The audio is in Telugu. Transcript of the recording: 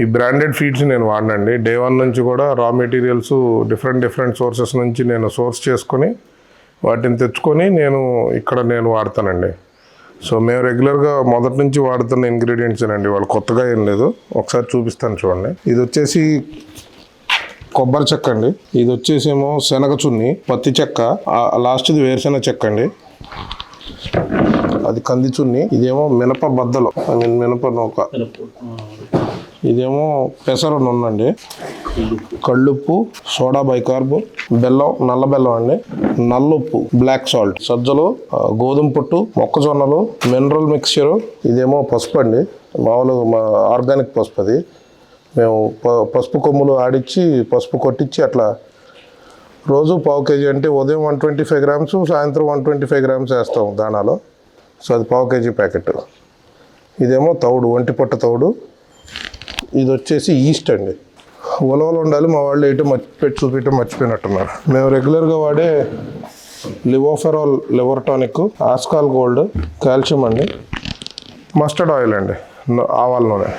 ఈ బ్రాండెడ్ ఫీడ్స్ నేను వాడినండి. డే వన్ నుంచి కూడా రా మెటీరియల్స్ డిఫరెంట్ డిఫరెంట్ సోర్సెస్ నుంచి నేను సోర్స్ చేసుకొని వాటిని తెచ్చుకొని నేను ఇక్కడ నేను వాడతానండి. సో మేము రెగ్యులర్గా మొదటి నుంచి వాడుతున్న ఇంగ్రీడియంట్స్ అండి వాళ్ళు కొత్తగా ఏం లేదు. ఒకసారి చూపిస్తాను చూడండి. ఇది వచ్చేసి కొబ్బరి చెక్క అండి. ఇది వచ్చేసేమో శనగ చున్ని పత్తి చెక్క లాస్ట్ది వేరుశెనగ చెక్క అండి. అది కంది చున్ని ఇదేమో మినప బద్దలు. ఐ మీన్ మినప నూక. ఇదేమో పెసర నూనండి కళ్ళుప్పు సోడా బైకార్బు బెల్లం నల్ల బెల్లం అండి. నల్లుప్పు బ్లాక్ సాల్ట్. సజ్జలు గోధుమ పుట్టు మొక్కజొన్నలు మినరల్ మిక్చరు ఇదేమో పసుపు అండి. మామూలుగా మా ఆర్గానిక్ పసుపు అది. మేము ప- పసుపు కొమ్ములు ఆడిచ్చి పసుపు కొట్టించి అట్లా రోజు పావు కేజీ అంటే ఉదయం వన్ ట్వంటీ ఫైవ్ గ్రామ్స్ సాయంత్రం వన్ ట్వంటీ ఫైవ్ గ్రామ్స్ వేస్తాం దానాలో. సో అది పావు కేజీ ప్యాకెట్. ఇదేమో తౌడు ఒంటి పొట్ట తౌడు. ఇది వచ్చేసి ఈస్ట్ అండి. ఉలవలు ఉండాలి మా వాళ్ళు ఇటు మర్చిపెట్టి చూపించడం మర్చిపోయినట్టున్నారు. మేము రెగ్యులర్గా వాడే Livoferol liver tonic ఆస్కాల్ gold calcium అండి. మస్టర్డ్ ఆయిల్ అండి ఆవాల నూనె